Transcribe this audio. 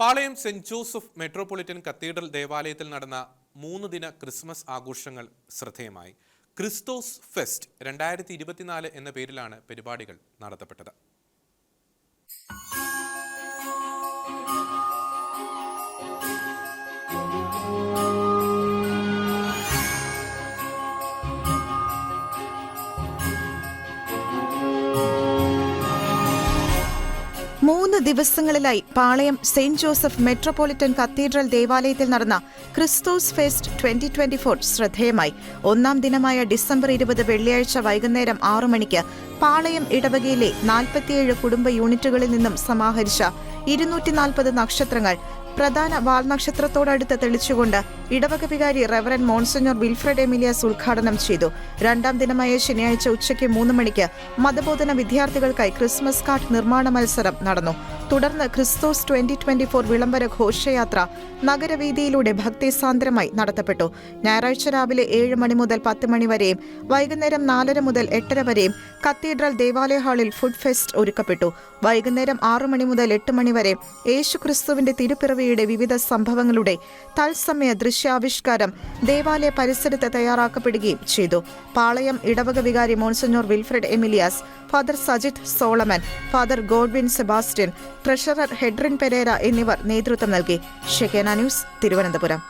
Palayam Saint Joseph metropolitan cathedral ദേവാലയത്തിൽ നടന്ന മൂന്ന് ദിന ക്രിസ്മസ് ആഘോഷങ്ങൾ ശ്രദ്ധേയമായി. ക്രിസ്തോസ് ഫെസ്റ്റ് രണ്ടായിരത്തി ഇരുപത്തിനാല് എന്ന പേരിലാണ് പരിപാടികൾ നടത്തപ്പെട്ടത്. ദിവസങ്ങളിലായി Palayam saint Joseph metropolitan cathedral ദേവാലയത്തിൽ നടന്ന Christos fest twenty twenty four ശ്രദ്ധേയമായി. ഒന്നാം ദിനമായ ഡിസംബർ ഇരുപത് വെള്ളിയാഴ്ച വൈകുന്നേരം ആറു മണിക്ക് പാളയം ഇടവകയിലെ നാൽപ്പത്തിയേഴ് കുടുംബ യൂണിറ്റുകളിൽ നിന്നും സമാഹരിച്ച ഇരുന്നൂറ്റി നാൽപ്പത് നക്ഷത്രങ്ങൾ പ്രധാന വാൽനക്ഷത്രത്തോടടുത്ത് തെളിച്ചുകൊണ്ട് ഇടവക വികാരി റെവറൻ മോൺസഞ്ഞോർ വിൽഫ്രഡ് എമിലിയാസ് ഉദ്ഘാടനം ചെയ്തു. രണ്ടാം ദിനമായ ശനിയാഴ്ച ഉച്ചയ്ക്ക് മൂന്ന് മണിക്ക് മതബോധന വിദ്യാർത്ഥികൾക്കായി ക്രിസ്മസ് കാർഡ് നിർമ്മാണ മത്സരം നടന്നു. തുടർന്ന് ക്രിസ്തോസ് ട്വന്റി ട്വന്റി ഫോർ വിളംബര ഘോഷയാത്ര നഗരവീതിയിലൂടെ ഭക്തിസാന്ദ്രമായി നടത്തപ്പെട്ടു. ഞായറാഴ്ച രാവിലെ ഏഴ് മണി മുതൽ പത്ത് മണി വരെയും വൈകുന്നേരം നാലര മുതൽ എട്ടര വരെയും കത്തീഡ്രൽ ദേവാലയ ഹാളിൽ ഫുഡ് ഫെസ്റ്റ് ഒരുക്കപ്പെട്ടു. വൈകുന്നേരം ആറു മണി മുതൽ എട്ട് മണി വരെ യേശു ക്രിസ്തുവിന്റെ തിരുപ്പിറവിയുടെ വിവിധ സംഭവങ്ങളുടെ തത്സമയ ദൃശ്യാവിഷ്കാരം ദേവാലയ പരിസരത്ത് തയ്യാറാക്കപ്പെടുകയും ചെയ്തു. പാളയം ഇടവക വികാരി monsignor Wilfred Emilias father Sajith Solomon father Godwin Sebastian treasurer Hedrin Pereira എന്നിവർ നേതൃത്വം നൽകി. ഷെക്കേന ന്യൂസ് തിരുവനന്തപുരം.